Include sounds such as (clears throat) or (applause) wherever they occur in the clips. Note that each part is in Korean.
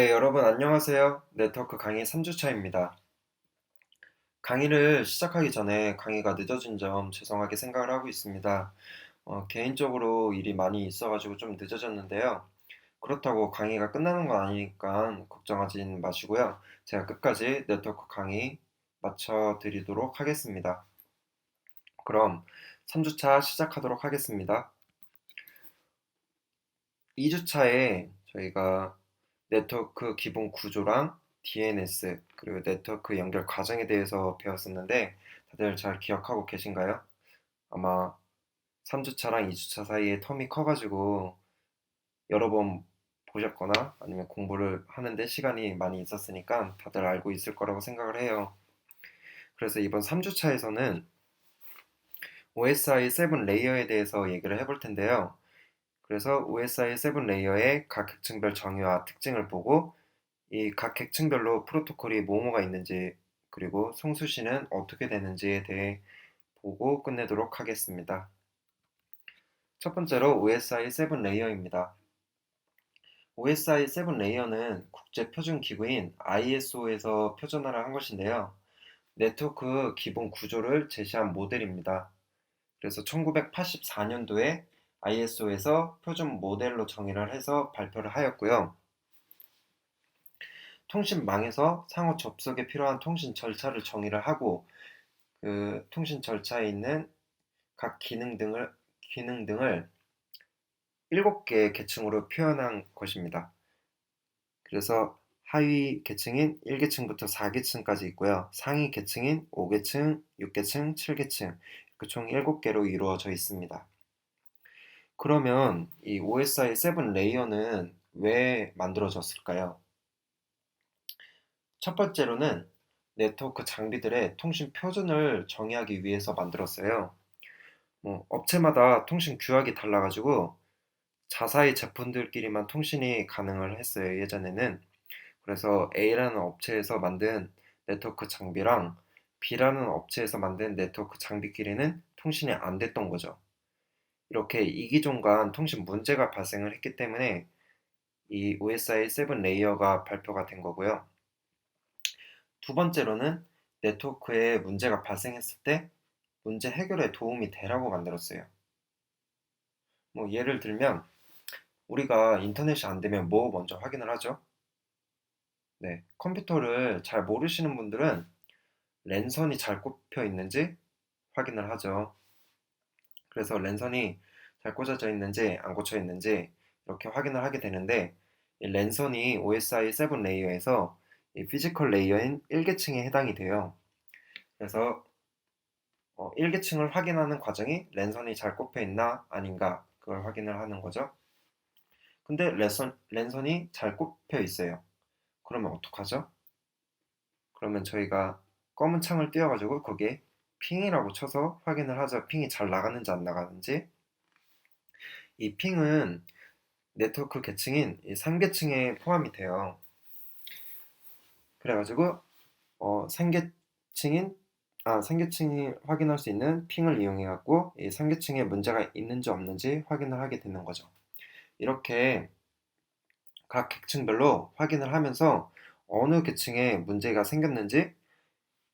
네, 여러분 안녕하세요. 네트워크 강의 3주차입니다. 강의를 시작하기 전에 강의가 늦어진 점 죄송하게 생각을 하고 있습니다. 어, 개인적으로 일이 많이 있어가지고 좀 늦어졌는데요. 그렇다고 강의가 끝나는 건 아니니까 걱정하진 마시고요. 제가 끝까지 네트워크 강의 마쳐드리도록 하겠습니다. 그럼 3주차 시작하도록 하겠습니다. 2주차에 저희가 네트워크 기본 구조랑 DNS 그리고 네트워크 연결 과정에 대해서 배웠었는데 다들 잘 기억하고 계신가요? 아마 3주차랑 2주차 사이에 텀이 커가지고 여러 번 보셨거나 아니면 공부를 하는데 시간이 많이 있었으니까 다들 알고 있을 거라고 생각을 해요. 그래서 이번 3주차에서는 OSI 7 레이어에 대해서 얘기를 해볼 텐데요. 그래서 OSI 7 레이어의 각 계층별 정의와 특징을 보고 이 각 계층별로 프로토콜이 뭐뭐가 있는지 그리고 송수시는 어떻게 되는지에 대해 보고 끝내도록 하겠습니다. 첫 번째로 OSI 7 레이어입니다. OSI 7 레이어는 국제 표준 기구인 ISO에서 표준화를 한 것인데요. 네트워크 기본 구조를 제시한 모델입니다. 그래서 1984년도에 ISO에서 표준 모델로 정의를 해서 발표를 하였고요. 통신망에서 상호 접속에 필요한 통신 절차를 정의를 하고 그 통신 절차에 있는 각 기능 등을 기능 등을 7개의 계층으로 표현한 것입니다. 그래서 하위 계층인 1계층부터 4계층까지 있고요. 상위 계층인 5계층, 6계층, 7계층 이렇게 총 7개로 이루어져 있습니다. 그러면 이 OSI 7 레이어는 왜 만들어졌을까요? 첫 번째로는 네트워크 장비들의 통신 표준을 정의하기 위해서 만들었어요. 뭐 업체마다 통신 규약이 달라가지고 자사의 제품들끼리만 통신이 가능을 했어요, 예전에는. 그래서 A라는 업체에서 만든 네트워크 장비랑 B라는 업체에서 만든 네트워크 장비끼리는 통신이 안 됐던 거죠. 이렇게 이기종 간 통신 문제가 발생을 했기 때문에 이 OSI 7 레이어가 발표가 된 거고요. 두 번째로는 네트워크에 문제가 발생했을 때 문제 해결에 도움이 되라고 만들었어요. 뭐 예를 들면 우리가 인터넷이 안 되면 뭐 먼저 확인을 하죠? 네, 컴퓨터를 잘 모르시는 분들은 랜선이 잘 꼽혀 있는지 확인을 하죠. 그래서 랜선이 잘 꽂아져 있는지 안 꽂혀 있는지 이렇게 확인을 하게 되는데 이 랜선이 OSI 7 레이어에서 이 피지컬 레이어인 1계층에 해당이 돼요. 그래서 어, 1계층을 확인하는 과정이 랜선이 잘 꼽혀 있나 아닌가 그걸 확인을 하는 거죠. 근데 랜선, 랜선이 잘 꼽혀 있어요. 그러면 어떡하죠? 그러면 저희가 검은 창을 띄워가지고 거기에 핑이라고 쳐서 확인을 하죠. 핑이 잘 나가는지 안 나가는지. 이 핑은 네트워크 계층인 3계층에 포함이 돼요. 그래가지고 어, 3계층인 아, 3계층이 확인할 수 있는 핑을 이용해 갖고 이 3계층에 문제가 있는지 없는지 확인을 하게 되는 거죠. 이렇게 각 계층별로 확인을 하면서 어느 계층에 문제가 생겼는지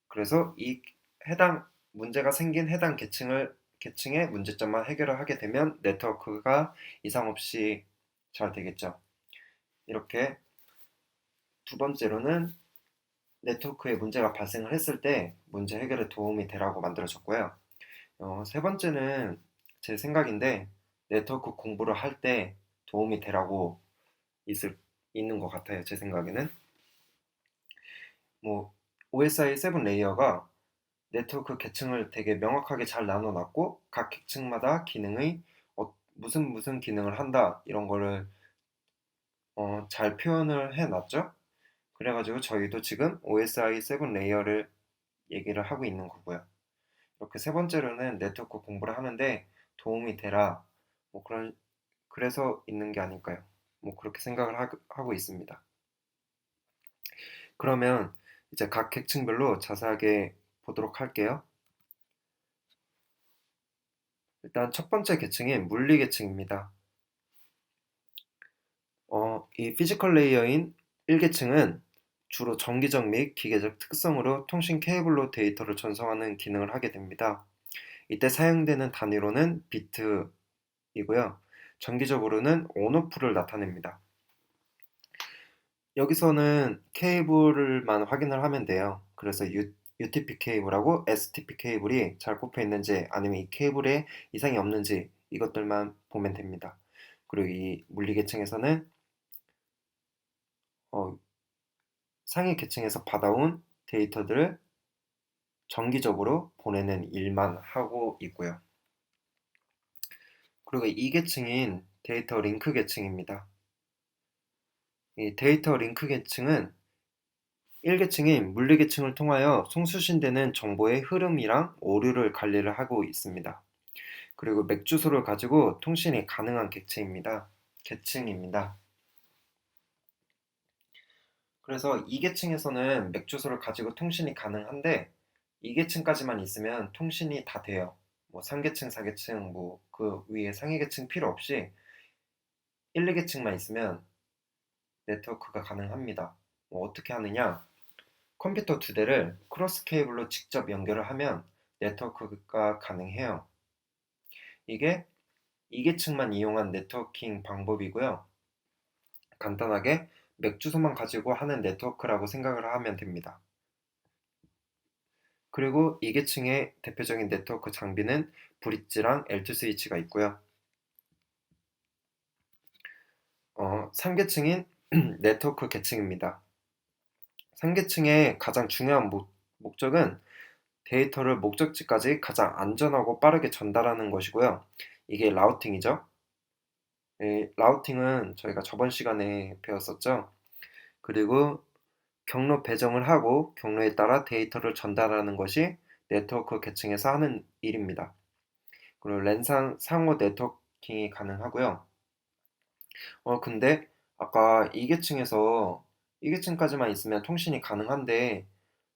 그래서 이 해당 문제가 생긴 해당 계층을 계층의 문제점만 해결을 하게 되면 네트워크가 이상 없이 잘 되겠죠. 이렇게 두 번째로는 네트워크에 문제가 발생을 했을 때 문제 해결에 도움이 되라고 만들어졌고요. 어, 세 번째는 제 생각인데 네트워크 공부를 할 때 도움이 되라고 있을, 있는 것 같아요. 제 생각에는. 뭐 OSI 7 레이어가 네트워크 계층을 되게 명확하게 잘 나눠놨고 각 계층마다 기능의 어, 무슨 무슨 기능을 한다 이런 거를 어, 잘 표현을 해놨죠. 그래가지고 저희도 지금 OSI 7 레이어를 얘기를 하고 있는 거고요. 이렇게 세 번째로는 네트워크 공부를 하는데 도움이 되라 뭐 그런 그래서 있는 게 아닐까요? 뭐 그렇게 생각을 하, 하고 있습니다. 그러면 이제 각 계층별로 자세하게 보도록 할게요. 일단 첫 번째 계층인 물리 계층입니다. 어, 이 피지컬 레이어인 1계층은 주로 정기적 및 기계적 특성으로 통신 케이블로 데이터를 전송하는 기능을 하게 됩니다. 이때 사용되는 단위로는 비트이고요. 정기적으로는 온오프를 나타냅니다. 여기서는 케이블만 확인을 하면 돼요. 그래서 U, UTP 케이블하고 STP 케이블이 잘 꼽혀 있는지 아니면 이 케이블에 이상이 없는지 이것들만 보면 됩니다. 그리고 이 물리 계층에서는 어, 상위 계층에서 받아온 데이터들을 정기적으로 보내는 일만 하고 있고요. 그리고 이 계층인 데이터 링크 계층입니다. 이 데이터 링크 계층은 1계층인 물리 계층을 통하여 송수신되는 정보의 흐름이랑 오류를 관리를 하고 있습니다. 그리고 맥 주소를 가지고 통신이 가능한 계층입니다. 계층입니다. 그래서 2계층에서는 맥 주소를 가지고 통신이 가능한데 2계층까지만 있으면 통신이 다 돼요. 뭐 3계층, 4계층, 뭐 그 위에 상위 계층 필요 없이 1, 2계층만 있으면 네트워크가 가능합니다. 뭐 어떻게 하느냐? 컴퓨터 두 대를 크로스 케이블로 직접 연결을 하면 네트워크가 가능해요. 이게 2계층만 이용한 네트워킹 방법이고요. 간단하게 맥 주소만 가지고 하는 네트워크라고 생각을 하면 됩니다. 그리고 2계층의 대표적인 네트워크 장비는 브릿지랑 L2 스위치가 있고요. 어, 3계층인 (clears throat) 네트워크 계층입니다. 3계층의 가장 중요한 목, 목적은 데이터를 목적지까지 가장 안전하고 빠르게 전달하는 것이고요. 이게 라우팅이죠. 예, 라우팅은 저희가 저번 시간에 배웠었죠. 그리고 경로 배정을 하고 경로에 따라 데이터를 전달하는 것이 네트워크 계층에서 하는 일입니다. 그리고 랜상 상호 네트워킹이 가능하고요. 어, 근데 아까 2계층에서 2계층까지만 있으면 통신이 가능한데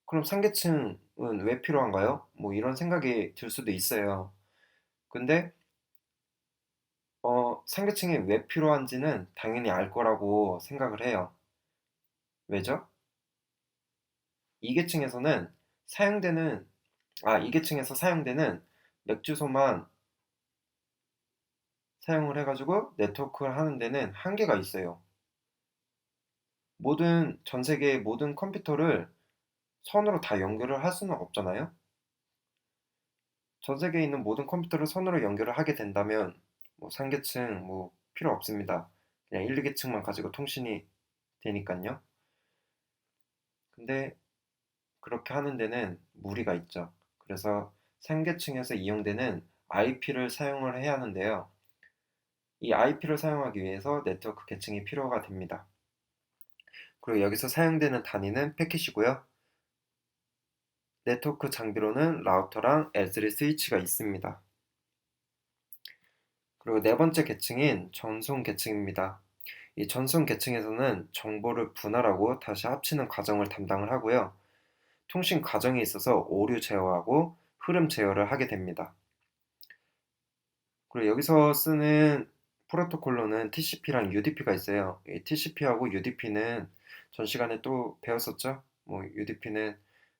그럼 3계층은 왜 필요한가요? 뭐 이런 생각이 들 수도 있어요. 근데 어, 3계층이 왜 필요한지는 당연히 알 거라고 생각을 해요. 왜죠? 2계층에서는 사용되는 아 2계층에서 사용되는 맥 주소만 사용을 해가지고 네트워크를 하는 데는 한계가 있어요. 모든 전 세계의 모든 컴퓨터를 선으로 다 연결을 할 수는 없잖아요. 전 세계에 있는 모든 컴퓨터를 선으로 연결을 하게 된다면 뭐 3계층 뭐 필요 없습니다. 그냥 1, 2계층만 가지고 통신이 되니까요. 근데 그렇게 하는 데는 무리가 있죠. 그래서 3계층에서 이용되는 IP를 사용을 해야 하는데요. 이 IP를 사용하기 위해서 네트워크 계층이 필요가 됩니다. 그리고 여기서 사용되는 단위는 패킷이고요. 네트워크 장비로는 라우터랑 L3 스위치가 있습니다. 그리고 네 번째 계층인 전송 계층입니다. 이 전송 계층에서는 정보를 분할하고 다시 합치는 과정을 담당을 하고요. 통신 과정에 있어서 오류 제어하고 흐름 제어를 하게 됩니다. 그리고 여기서 쓰는 프로토콜로는 TCP랑 UDP가 있어요. TCP하고 UDP는 전 시간에 또 배웠었죠. 뭐 UDP는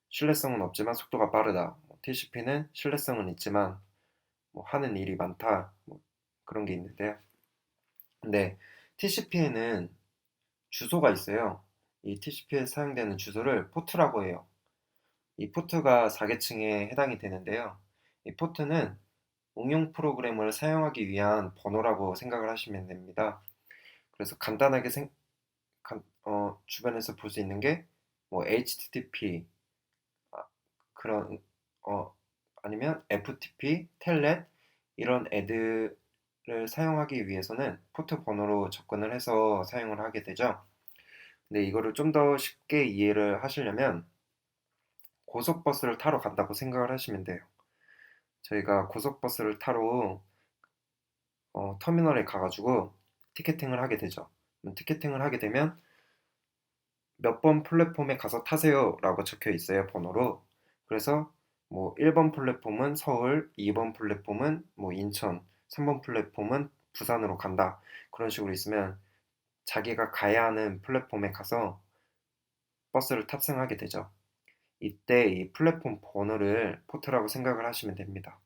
신뢰성은 없지만 속도가 빠르다. 뭐 TCP는 신뢰성은 있지만 뭐 하는 일이 많다. 뭐 그런 게 있는데요. 근데 TCP에는 주소가 있어요. 이 TCP에 사용되는 주소를 포트라고 해요. 이 포트가 4계층에 해당이 되는데요. 이 포트는 응용 프로그램을 사용하기 위한 번호라고 생각을 하시면 됩니다. 그래서 간단하게 생, 간, 어, 주변에서 볼 수 있는 게 뭐 HTTP 아, 그런 어, 아니면 FTP, 텔넷 이런 애들을 사용하기 위해서는 포트 번호로 접근을 해서 사용을 하게 되죠. 근데 이거를 좀 더 쉽게 이해를 하시려면 고속버스를 타러 간다고 생각을 하시면 돼요. 저희가 고속버스를 타러 어, 터미널에 가가지고 티켓팅을 하게 되죠. 티켓팅을 하게 되면 몇 번 플랫폼에 가서 타세요 라고 적혀 있어요 번호로 그래서 뭐 1번 플랫폼은 서울 2번 플랫폼은 뭐 인천 3번 플랫폼은 부산으로 간다 그런 식으로 있으면 자기가 가야 하는 플랫폼에 가서 버스를 탑승하게 되죠. 이때 이 플랫폼 번호를 포트라고 생각을 하시면 됩니다.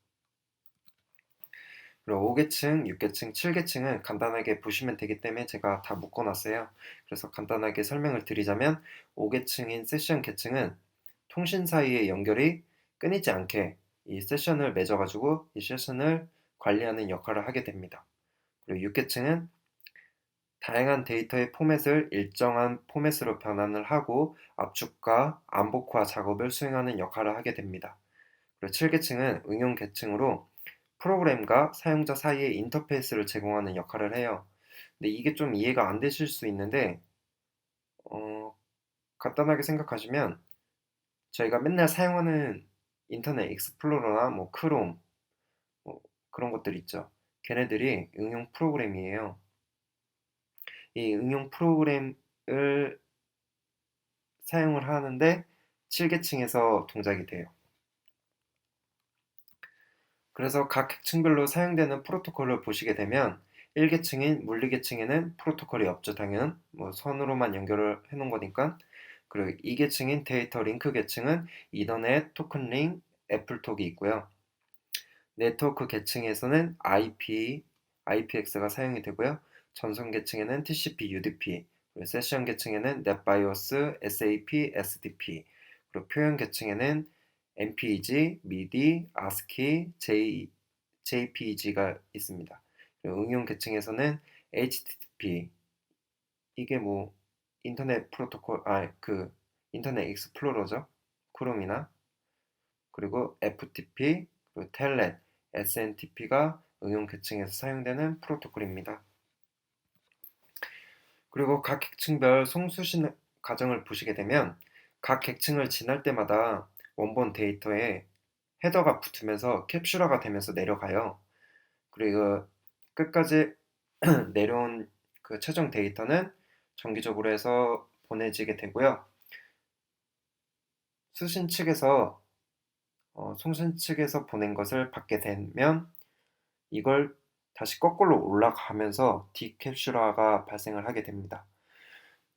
그리고 5계층, 6계층, 7계층은 간단하게 보시면 되기 때문에 제가 다 묶어놨어요. 그래서 간단하게 설명을 드리자면 5계층인 세션 계층은 통신 사이의 연결이 끊이지 않게 이 세션을 맺어가지고 이 세션을 관리하는 역할을 하게 됩니다. 그리고 6계층은 다양한 데이터의 포맷을 일정한 포맷으로 변환을 하고 압축과 암복화 작업을 수행하는 역할을 하게 됩니다. 그리고 7계층은 응용 계층으로 프로그램과 사용자 사이의 인터페이스를 제공하는 역할을 해요. 근데 이게 좀 이해가 안 되실 수 있는데, 어, 간단하게 생각하시면 저희가 맨날 사용하는 인터넷 익스플로러나 뭐 크롬, 뭐 그런 것들 있죠. 걔네들이 응용 프로그램이에요. 이 응용 프로그램을 사용을 하는데 7계층에서 동작이 돼요. 그래서 각 계층별로 사용되는 프로토콜을 보시게 되면 1계층인 물리계층에는 프로토콜이 없죠, 당연. 뭐 선으로만 연결을 해 놓은 거니까. 그리고 2계층인 데이터 링크 계층은 이더넷, 토큰 링, 애플톡이 있고요. 네트워크 계층에서는 IP, IPX가 사용이 되고요. 전송 계층에는 TCP, UDP, 그리고 세션 계층에는 NetBIOS, SAP, SDP, 그리고 표현 계층에는 MPEG, MIDI, ASCII, J, JPEG가 있습니다. 그리고 응용 계층에서는 HTTP 이게 뭐 인터넷 프로토콜 아 그 인터넷 익스플로러죠. 크롬이나 그리고 FTP 그리고 텔넷 SNTP가 응용 계층에서 사용되는 프로토콜입니다. 그리고 각 계층별 송수신 과정을 보시게 되면 각 계층을 지날 때마다 원본 데이터에 헤더가 붙으면서 캡슐화가 되면서 내려가요. 그리고 끝까지 (clears throat) 내려온 그 최종 데이터는 정기적으로 해서 보내지게 되고요. 수신 측에서 어, 송신 측에서 보낸 것을 받게 되면 이걸 다시 거꾸로 올라가면서 디캡슐화가 발생을 하게 됩니다.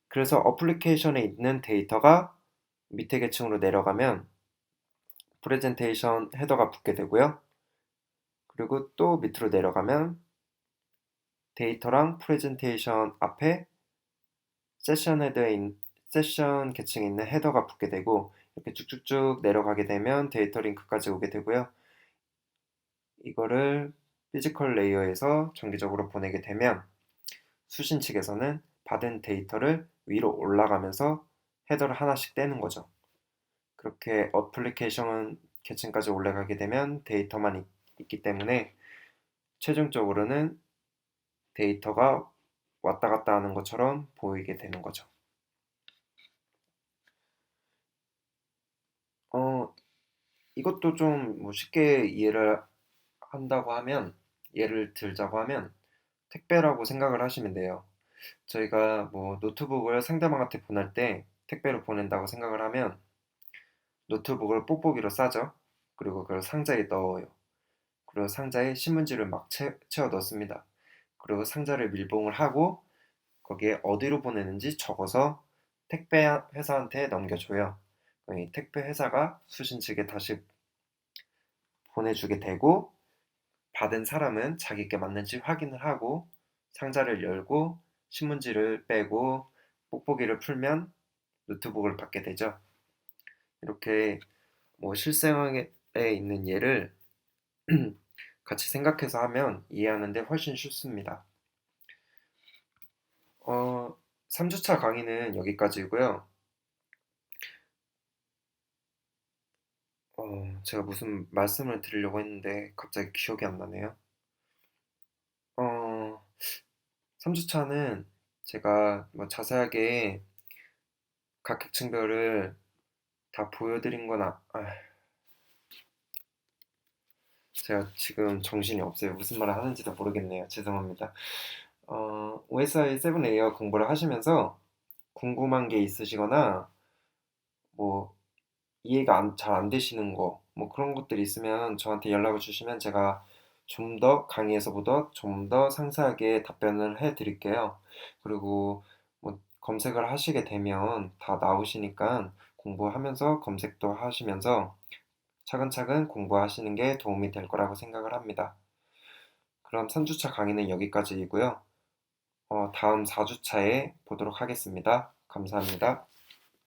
그래서 어플리케이션에 있는 데이터가 밑에 계층으로 내려가면 프레젠테이션 헤더가 붙게 되고요. 그리고 또 밑으로 내려가면 데이터랑 프레젠테이션 앞에 세션 헤더에 세션 계층에 있는 헤더가 붙게 되고 이렇게 쭉쭉쭉 내려가게 되면 데이터 링크까지 오게 되고요. 이거를 피지컬 레이어에서 정기적으로 보내게 되면 수신 측에서는 받은 데이터를 위로 올라가면서 헤더를 하나씩 떼는 거죠. 그렇게 어플리케이션 계층까지 올라가게 되면 데이터만 있, 기 때문에 최종적으로는 데이터가 왔다 갔다 하는 것처럼 보이게 되는 거죠. 어, 이것도 좀뭐 쉽게 이해를 한다고 하면, 예를 들자고 하면, 택배라고 생각을 하시면 돼요. 저희가 뭐 노트북을 상대방한테 보낼 때 택배로 보낸다고 생각을 하면, 노트북을 뽁뽁이로 싸죠. 그리고 그걸 상자에 넣어요. 그리고 상자에 신문지를 막 채, 채워 넣습니다. 그리고 상자를 밀봉을 하고 거기에 어디로 보내는지 적어서 택배 회사한테 넘겨줘요. 이 택배 회사가 수신 측에 다시 보내주게 되고 받은 사람은 자기께 맞는지 확인을 하고 상자를 열고 신문지를 빼고 뽁뽁이를 풀면 노트북을 받게 되죠. 이렇게 뭐 실생활에 있는 예를 (clears throat) 같이 생각해서 하면 이해하는데 훨씬 쉽습니다. 어, 3주차 강의는 여기까지고요. 어, 제가 무슨 말씀을 드리려고 했는데 갑자기 기억이 안 나네요. 어, 3주차는 제가 뭐 자세하게 각 계층별을 다 보여드린 건 아, 아, 제가 지금 정신이 없어요. 무슨 말을 하는지도 모르겠네요. 죄송합니다. 어, OSI 7레이어 공부를 하시면서 궁금한 게 있으시거나 뭐 이해가 잘 안 되시는 거, 뭐 그런 것들이 있으면 저한테 연락을 주시면 제가 좀 더 강의에서보다 좀 더 상세하게 답변을 해 드릴게요. 그리고 뭐 검색을 하시게 되면 다 나오시니까 공부하면서 검색도 하시면서 차근차근 공부하시는 게 도움이 될 거라고 생각을 합니다. 그럼 3주차 강의는 여기까지이고요. 어, 다음 4주차에 보도록 하겠습니다. 감사합니다.